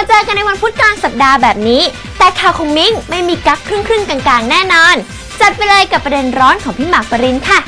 มาเจอกันในวันพุธกลางสัปดาห์แบบนี้ แต่ข่าวของมิ้งไม่มีกั๊กครึ่งครึ่งๆกลางๆ แน่นอน จัดไปเลยกับประเด็นร้อนของพี่หมากปรินค่ะ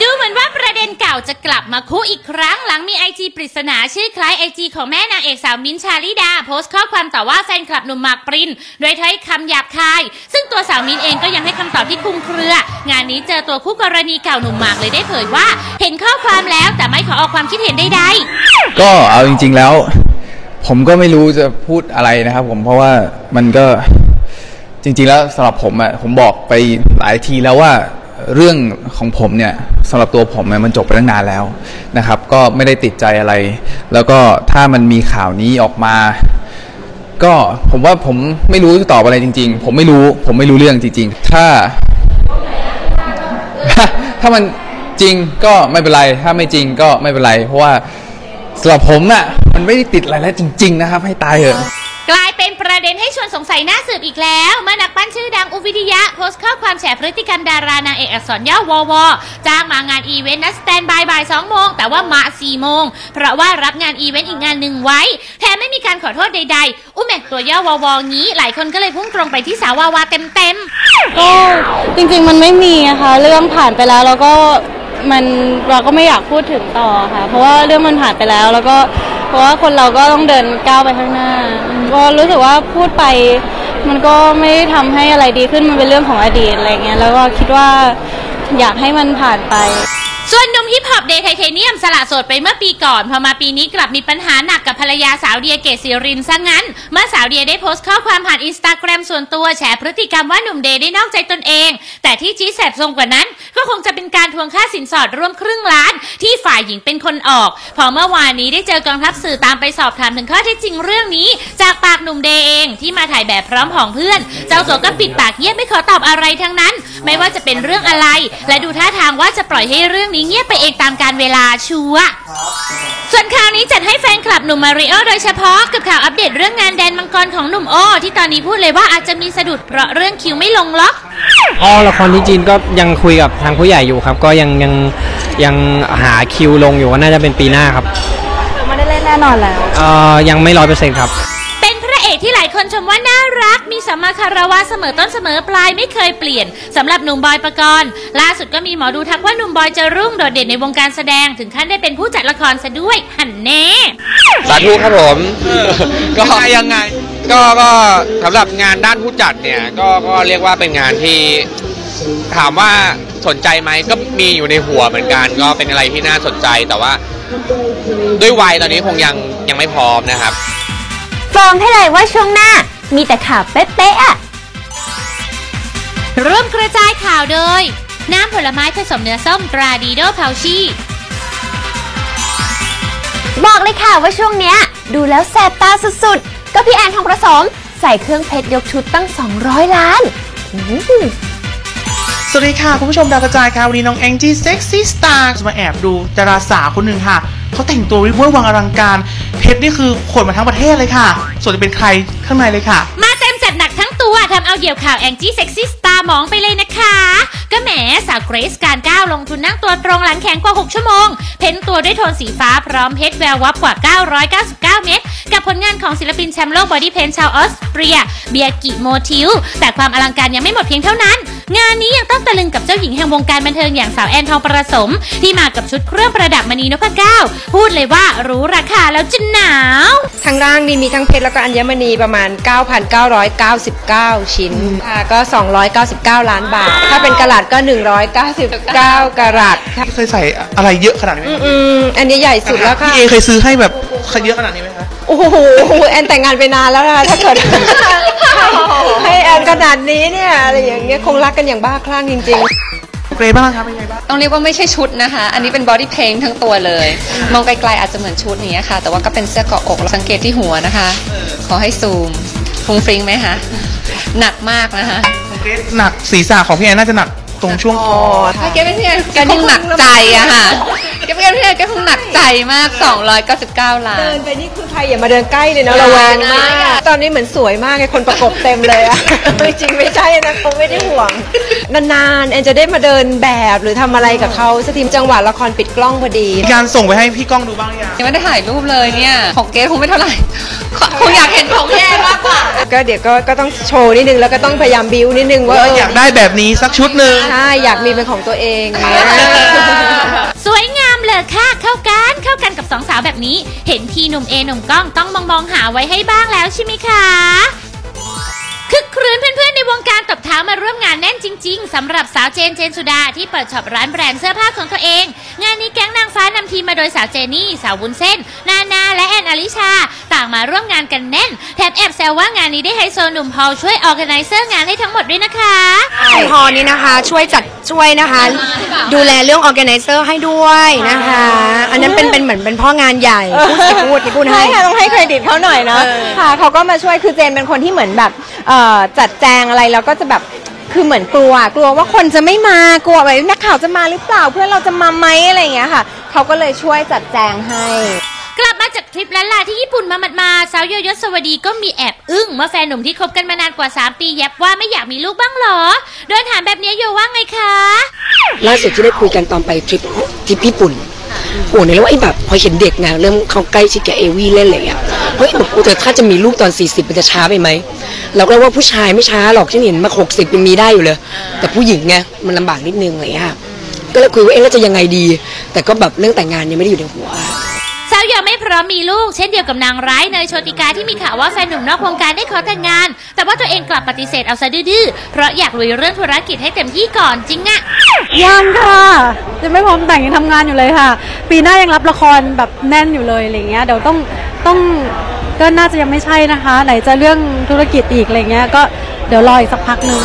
ดูเหมือนว่าประเด็นเก่าจะกลับมาคู่อีกครั้งหลังมีไอจีปริศนาชื่อคล้ายไอจีของแม่นางเอกสาวมิ้นท์ชาลิดา โพสต์ข้อความต่อว่าแฟนคลับหนุ่มหมากปรินโดยใช้คำหยาบคาย ซึ่งตัวสาวมิ้นท์เองก็ยังให้คำตอบที่คลุมเครือ งานนี้เจอตัวคู่กรณีเก่าหนุ่มหมากเลยได้เผยว่า เห็นข้อความแล้วแต่ไม่ขอออกความคิดเห็นใดๆ ก็เอาจริง ๆ แล้ว ผมก็ไม่รู้จะพูดอะไรนะครับ ผมเพราะว่ามันก็จริง ๆ แล้วสำหรับผมอะผมบอกไปหลายทีแล้วว่าเรื่องของผมเนี่ยสำหรับตัวผมเนี่ยมันจบไปตั้งนานแล้วนะครับ ก็ไม่ได้ติดใจอะไร แล้วก็ถ้ามันมีข่าวนี้ออกมา ก็ผมว่าผมไม่รู้จะตอบอะไรจริง ๆ ผมไม่รู้ ผมไม่รู้เรื่องจริง ๆ ถ้า ถ้ามันจริงก็ไม่เป็นไร ถ้าไม่จริงก็ไม่เป็นไร เพราะว่า สำหรับผมน่ะมันไม่ได้ติดอะไรแล้วจริง ๆ นะครับ ให้ตายเถอะกลายเป็นประเด็นให้ชวนสงสัยน่าสืบอีกแล้วเมื่อนักปั้นชื่อดังอุวิทยะโพสต์ข้อความแฉพฤติกรรมดารานางเอกอักษรย่อวอวจ้างมางานอีเวนต์นัดสแตนบายบ่ายสองโมง แต่ว่ามาสี่โมง เพราะว่ารับงานอีเวนต์อีกงานหนึ่งไว้ แถมไม่มีการขอโทษใดๆ อุ้มแม่ตัวย่อวอวงี้หลายคนก็เลยพุ่งตรงไปที่สาววาวาเต็มๆ ก็จริงๆมันไม่มีอะค่ะเรื่องผ่านไปแล้วแล้วก็ มันเราก็ไม่อยากพูดถึงต่อค่ะ เพราะว่าเรื่องมันผ่านไปแล้ว แล้วก็เพราะว่าคนเราก็ต้องเดินก้าวไปข้างหน้าก็รู้สึกว่าพูดไป มันก็ไม่ได้ทำให้อะไรดีขึ้นมันเป็นเรื่องของอดีตอะไรเงี้ยแล้วก็คิดว่าอยากให้มันผ่านไป ส่วนหนุ่มฮิปฮอปเดย์ไทเทเนียมสละโสดไปเมื่อปีก่อน พอมาปีนี้กลับมีปัญหาหนักกับภรรยาสาวเดียเกศศิรินซะงั้น เมื่อสาวเดียได้โพสต์ข้อความผ่านอินสตาแกรมส่วนตัวแฉพฤติกรรมว่าหนุ่มเดย์ได้นอกใจตนเอง แต่ที่ชี้แสบทรงกว่านั้น ก็คงจะเป็นการทวงค่าสินสอดร่วมครึ่งล้าน ที่ฝ่ายหญิงเป็นคนออก พอเมื่อวานนี้ได้เจอกองทัพสื่อตามไปสอบถามถึงข้อเท็จจริงเรื่องนี้ จากปากหนุ่มเดย์เองที่มาถ่ายแบบพร้อมของเพื่อน เจ้าตัวก็ปิดปากเงียบไม่ขอตอบอะไรทั้งนั้น ไม่ว่าจะเป็นเรื่องอะไร และดูท่าทางว่าจะปล่อยให้เรื่องนี้เงียบไปเองตามการเวลาชัวร์ส่วนข่าวนี้จัดให้แฟนคลับหนุ่มมาริโอโดยเฉพาะกับข่าวอัปเดตเรื่องงานแดนมังกรของหนุ่มโอ ที่ตอนนี้พูดเลยว่าอาจจะมีสะดุดเพราะเรื่องคิวไม่ลงล็อกอ๋อละครที่จีนก็ยังคุยกับทางผู้ใหญ่อยู่ครับ ก็ยังยังยังหาคิวลงอยู่ว่าน่าจะเป็นปีหน้าครับไม่ได้เล่นแน่นอนแล้วเอ่อยังไม่ร้อยเปอร์เซ็นต์ครับเป็นพระ เอกที่หลายคนชมว่าน่ารัก มีสัมมาคารวะเสมอต้นเสมอปลายไม่เคยเปลี่ยนสำหรับหนุ่มบอยปกรณ์ล่าสุดก็มีหมอดูทักว่าหนุ่มบอยจะรุ่งโดดเด่นในวงการแสดงถึงขั้นได้เป็นผู้จัดละครซะด้วยหันแน่ สาธุครับผม ก็ยังไงยังไง ก็ก็สำหรับงานด้านผู้จัดเนี่ยก็ก็เรียกว่าเป็นงานที่ถามว่าสนใจไหมก็มีอยู่ในหัวเหมือนกัน ก็เป็นอะไรที่น่าสนใจแต่ว่า ด้วยวัยตอนนี้คงยังยังไม่พร้อมนะครับ ฟองให้เลยว่าช่วงหน้า มีแต่ข่าวเป๊ะๆอะร่วมกระจายข่าวโดย น้ำผลไม้ผสมเนื้อส้มตราดีโดพาวชีบอกเลยค่ะว่าช่วงเนี้ย ดูแล้วแสบตาสุดๆ ก็พี่แอนทองประสมใส่เครื่องเพชรยกชุดตั้ง 200 ล้านอื้อหือ สวัสดีค่ะ คุณผู้ชมดาวกระจายค่ะ วันนี้น้องแองจี้เซ็กซี่สตาร์จะมาแอบดูดาราสาวคนหนึ่งค่ะเขาแต่งตัวริบเวอร์วังอลังการ เพชรนี่คือขนมาทั้งประเทศเลยค่ะ ส่วนจะเป็นใครข้างในเลยค่ะ มาเต็มจัดหนักทั้งตัวทำเอาเหยี่ยวข่าวแองจี้เซ็กซี่สตาร์มองไปเลยนะคะ ก็แหมสาวเกรซการก้าวลงทุนนั่งตัวตรงหลังแข็งกว่า 6 ชั่วโมง เพ้นตัวด้วยโทนสีฟ้าพร้อมเพชรแวววับกว่า 999 เม็ดกับผลงานของศิลปินแชมป์โลกบอดี้เพนชาวออสเตรีย เบียกิโมทิลแต่ความอลังการยังไม่หมดเพียงเท่านั้น งานนี้ยังต้องตะลึงกับเจ้าหญิงแห่งวงการบันเทิงอย่างสาวแอนทองประสม ที่มากับชุดเครื่องประดับมณีนพเก้า พูดเลยว่ารู้ราคาแล้วจะหนาวทางร่างนี่มีทั้งเพชรแล้วก็อัญมณีประมาณ 9,999 ชิ้นค่ะก็ 299 ล้านบาท ถ้าเป็นกะรัตก็ 199กะรัตค่ะเคยใส่อะไรเยอะขนาดนี้ไหมอืมอันนี้ใหญ่สุดแล้วค่ะพี่เอเคยซื้อให้แบบเยอะขนาดนี้ไหมคะ โอ้โหแอนแต่งงานไปนานแล้วนะถ้าเกิด ให้แอนขนาดนี้เนี่ยอะไรอย่างเงี้ยคงรักกันอย่างบ้าคลั่งจริง ๆ เกรย์บ้างครับเป็นไงบ้าง ต้องเรียกว่าไม่ใช่ชุดนะคะ อันนี้เป็นบอดี้เพนทั้งตัวเลย มองไกลๆอาจจะเหมือนชุดนี้ค่ะ แต่ว่าก็เป็นเสื้อเกาะอกสังเกตที่หัวนะคะ ขอให้ซูมฟรุงฟริงไหมคะ หนักมากนะคะเกรย์หนักศีรษะของพี่แอนน่าจะหนักตรงช่วงคอ ถ้าแกเป็นพี่แกคงหนักใจอะค่ะ แกเงียบๆที่ไหนก็คงหนักใจมาก 299 ล้าน เดินไปนี่คือใครอย่ามาเดินใกล้เลยนะระแวงมาก ตอนนี้เหมือนสวยมากไงคนประกบเต็มเลยอะจริงๆไม่ใช่นะเขาไม่ได้ห่วง นานๆแอนจะได้มาเดินแบบหรือทำอะไรกับเขาสักทีจังหวะละครปิดกล้องพอดีมีการส่งไปให้พี่ก้องดูบ้างหรือยังยังไม่ได้ถ่ายรูปเลยเนี่ย ของเกรทคงไม่เท่าไหร่คงอยากเห็นของแย่มากกว่า ก็เดี๋ยวก็ก็ต้องโชว์นิดนึงแล้วก็ต้องพยายามบิวนิดนึงว่าว่าอยากได้แบบนี้สักชุดหนึ่งใช่อยากมีเป็นของตัวเองเนี่ยส อค่ะเข้ากันเข้ากันกับสองสาวแบบนี้ เห็นทีหนุ่มเอหนุ่มก้องต้องมองมองหาไว้ให้บ้างแล้วใช่ไหมคะคึกครื้นเพื่อนๆในวงการตบเท้ามาร่วมงานแน่นจริง ๆสำหรับสาวเจนเจนสุดาที่เปิดช็อปร้านแบรนด์เสื้อผ้าของตัวเอง งานนี้แก๊งนางฟ้านำทีมมาโดยสาวเจนี่ สาววุ้นเส้น นานาและแอนอลิชา ต่างมาร่วมงานกันแน่น แถมแอบแซวว่างานนี้ได้ไฮโซหนุ่มพอลช่วยออแกไนเซอร์งานให้ทั้งหมดด้วยนะคะคุณพอนี่นะคะช่วยจัดช่วยนะคะ ดูแลเรื่อง organizer ให้ด้วยนะคะ อันนั้นเป็นเป็นเหมือนเป็นพ่องานใหญ่พูดสิพูดพูดให้ ใช่ค่ะต้องให้เครดิตเขาหน่อยนะค่ะเขาก็มาช่วยคือเจนเป็นคนที่เหมือนแบบเอ่อจัดแจงอะไรแล้วก็จะแบบคือเหมือนกลัวกลัวว่าคนจะไม่มากลัวแบบนักข่าวจะมาหรือเปล่า เพื่อนเราจะมาไหมอะไรอย่างเงี้ยค่ะเขาก็เลยช่วยจัดแจงให้ กลับมาจาก ทริปล้านลาที่ญี่ปุ่นมาหมาดมาสาวโยยศสวัสดีก็มีแอบอึ้งเมื่อแฟนหนุ่มที่คบกันมานานกว่า 3 ปีแยบว่าไม่อยากมีลูกบ้างหรอ โดนถามแบบนี้โยว่าไงคะ ล่าสุดที่ได้คุยกันตอนไปทริปที่ญี่ปุ่นโอ้เนี่ยแล้วว่าไอ้แบบพอเห็นเด็กไงเริ่มเขาใกล้ชิดกับเอวี่เล่นอะไรอย่างเงี้ยเฮ้ยแบบโอ้แต่ถ้าจะมีลูกตอน 40 มันจะช้าไปไหมเราก็เลยว่าผู้ชายไม่ช้าหรอกฉันเห็นมา 60ยังมีได้อยู่เลย แต่ผู้หญิงไงมันลำบากนิดนึงอะไรอย่างเงี้ยค่ะก็เลยคุยว่าเอ๊ะแล้วจะยังไงดี แต่ก็แบบเรื่องแต่งงานยังไม่ได้อยู่ในหัว สาวโยไม่พร้อมมีลูก เช่นเดียวกับนางร้ายเนยโชติกาที่มีข่าวว่าแฟนหนุ่มนอกวงการได้ขอแต่งงาน แต่ว่าตัวเองกลับปฏิเสธเอาซะดื้อๆเพราะอยากลุยเรื่องธุรกิจให้เต็มที่ก่อนจริงอะยังค่ะยังไม่พร้อมแต่งยังทำงานอยู่เลยค่ะ ปีหน้ายังรับละครแบบแน่นอยู่เลยอะไรเงี้ยเดี๋ยวต้องต้องก็น่าจะยังไม่ใช่นะคะ ไหนจะเรื่องธุรกิจอีกอะไรเงี้ยก็เดี๋ยวรออีกสักพักหนึ่ง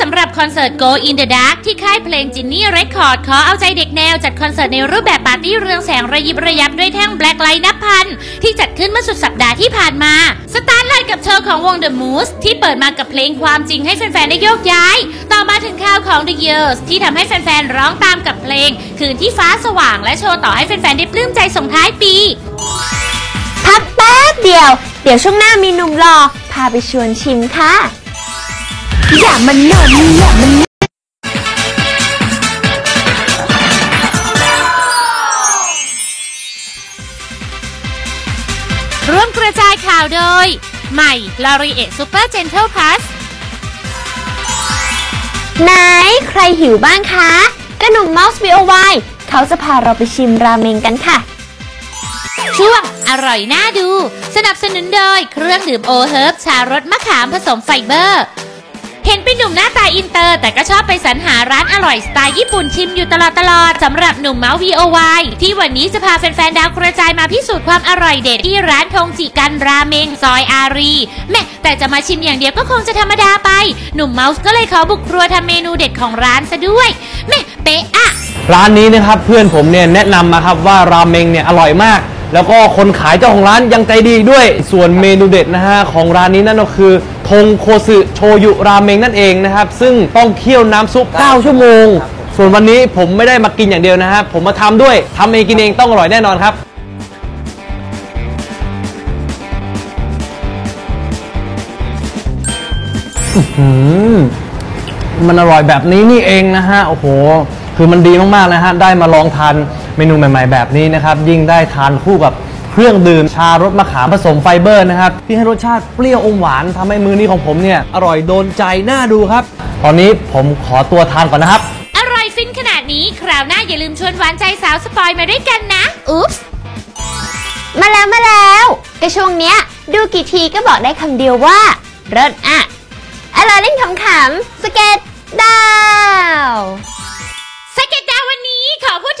สำหรับคอนเสิร์ต Go in the Dark ที่ค่ายเพลงจินนี่เรคคอร์ดขอเอาใจเด็กแนว จัดคอนเสิร์ตในรูปแบบปาร์ตี้เรืองแสงระยิบระยับด้วยแท่งแบล็คไลท์นับพัน ที่จัดขึ้นเมื่อสุดสัปดาห์ที่ผ่านมา สตาร์ทเลยกับโชว์ของวง The Moose ที่เปิดมากับเพลงความจริงให้แฟนๆได้โยกย้าย ต่อมาถึงข่าวของ The Years ที่ทำให้แฟนๆร้องตามกับเพลง คืนที่ฟ้าสว่างและโชว์ต่อให้แฟนๆได้ปลื้มใจส่งท้ายปีพักแป๊บเดียว เดี๋ยวช่วงหน้ามีหนุ่มหล่อพาไปชวนชิมค่ะ อย่ามันนมอย่ามันร่วมกระจายข่าวโดย ใหม่ l o r i e Super Gentle Plus ไหนใครหิวบ้างคะกระหนุ่ม Mouse B.O.Y เขาจะพาเราไปชิมราเมงกันค่ะ ช่วงอร่อยน่าดู สนับสนุนโดยเครื่องดื่มโอเฮิร์บชารสมะขามผสมไฟเบอร์ เห็นเป็นหนุ่มหน้าตาอินเตอร์ แต่ก็ชอบไปสรรหาร้านอร่อยสไตล์ญี่ปุ่นชิมอยู่ตลอดตลอดๆสำหรับหนุ่มเมาส์ VOY ที่วันนี้จะพาแฟนๆดาวกระจายมาพิสูจน์ความอร่อยเด็ดที่ร้านทงจิกันราเมงซอยอารีแม่แต่จะมาชิมอย่างเดียวก็คงจะธรรมดาไป หนุ่มเมาส์ก็เลยขอบุกครัวทำเมนูเด็ดของร้านซะด้วยแม่เป๊ะอะร้านนี้นะครับเพื่อนผมเนี่ยแนะนำมาครับว่าราเมงเนี่ยอร่อยมาก แล้วก็คนขายเจ้าของร้านยังใจดีด้วย ส่วนเมนูเด็ดนะฮะของร้านนี้นั่นก็คือ ทงโคสึโชยุราเมงนั่นเองนะครับ ซึ่งต้องเคี่ยวน้ำซุป 9 ชั่วโมง ส่วนวันนี้ผมไม่ได้มากินอย่างเดียวนะฮะผมมาทำด้วยทำเองกินเองต้องอร่อยแน่นอนครับอืมมันอร่อยแบบนี้นี่เองนะฮะ โอ้โห คือมันดีมากๆนะฮะ ได้มาลองทานเมนูใหม่ ๆ แบบนี้นะครับ ยิ่งได้ทานคู่กับ เครื่องดื่มชารสมะขามผสมไฟเบอร์นะครับ ที่ให้รสชาติเปรี้ยวอมหวานทำให้มือนี้ของผมเนี่ยอร่อยโดนใจน่าดูครับ ตอนนี้ผมขอตัวทานก่อนนะครับ อร่อยฟินขนาดนี้คราวหน้าอย่าลืมชวนหวานใจสาวสปอยมาด้วยกันนะ อุ๊ปส์มาแล้วมาแล้วกระช่วงเนี้ย ดูกี่ทีก็บอกได้คำเดียวว่าเริศอะอะไรเล่นขำๆสเก็ตดาวสเก็ต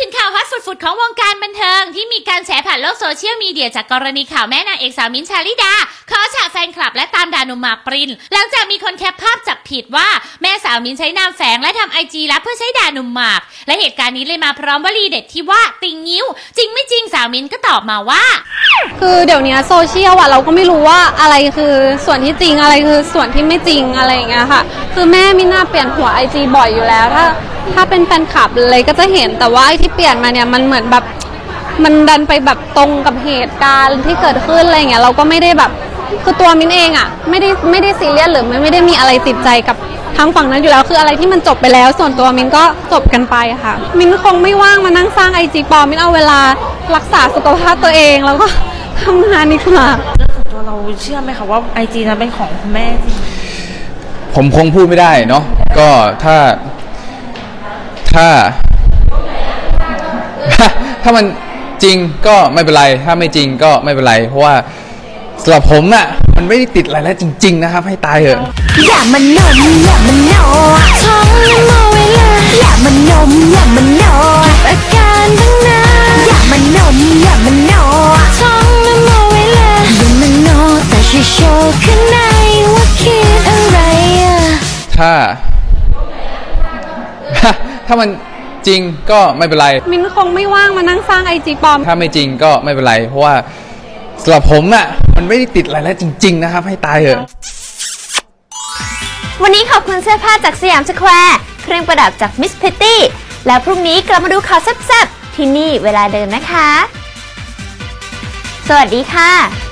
ถึงข่าวฮอตฝุดๆของวงการบันเทิง ที่มีการแฉผ่านโลกโซเชียลมีเดียจากกรณีข่าวแม่นางเอกสาวมิ้นท์ชาลิดาขอฉะแฟนคลับและตามดานุมมากปริน หลังจากมีคนแคปภาพจับผิดว่าแม่สาวมิ้นท์ใช้นามแฝงและทำไอจีลับเพื่อใช้ดานุมมาก และเหตุการณ์นี้เลยมาพร้อมวลีเด็ดที่ว่าติงนิ้ว จริงไม่จริงสาวมิ้นท์ก็ตอบมาว่า คือเดี๋ยวนี้โซเชียลอะเราก็ไม่รู้ว่าอะไรคือส่วนที่จริงอะไรคือส่วนที่ไม่จริงอะไรอย่างเงี้ยค่ะ คือแม่มิน่าเปลี่ยนหัวไอจีบ่อยอยู่แล้วถ้า ถ้าเป็นแฟนคลับเลยก็จะเห็นแต่ว่าไอที่เปลี่ยนมาเนี่ยมันเหมือนแบบมันดันไปแบบตรงกับเหตุการณ์ที่เกิดขึ้นอะไรอย่างเงี้ยเราก็ไม่ได้แบบคือตัวมินเองอะไม่ได้ไม่ได้ซีเรียสหรือไม่ไม่ได้มีอะไรติดใจกับทางฝั่งนั้นอยู่แล้วคืออะไรที่มันจบไปแล้ว ส่วนตัวมินก็จบกันไปอะค่ะ มินคงไม่ว่างมานั่งสร้างไอจีปลอมมินเอาเวลารักษาสุขภาพตัวเองแล้วก็ทำงานดีกว่าตัวเราเชื่อไหมคะว่าไอจีนั้นเป็นของคุณแม่จริงผมคงพูดไม่ได้เนาะก็ถ้า ถ้า ถ้ามันจริงก็ไม่เป็นไร ถ้าไม่จริงก็ไม่เป็นไร เพราะว่าสำหรับผมอะมันไม่ได้ติดอะไรแล้วจริง ๆ นะครับ ให้ตายเถอะอย่ามันนมอย่ามันนอท้องมันโมไว้เลาอย่ามันนมอย่ามันนอ ถ้ามันจริงก็ไม่เป็นไร มินคงไม่ว่างมานั่งสร้างไอจีปลอม ถ้าไม่จริงก็ไม่เป็นไร เพราะว่าสำหรับผมอะมันไม่ได้ติดอะไรแล้วจริง ๆ นะครับ ให้ตายเถอะวันนี้ขอบคุณเสื้อผ้าจากสยามสแควร์ เครื่องประดับจากมิสเพตตี้แล้วพรุ่งนี้กลับมาดูข่าวแซ่บๆ ที่นี่เวลาเดิมนะคะ สวัสดีค่ะ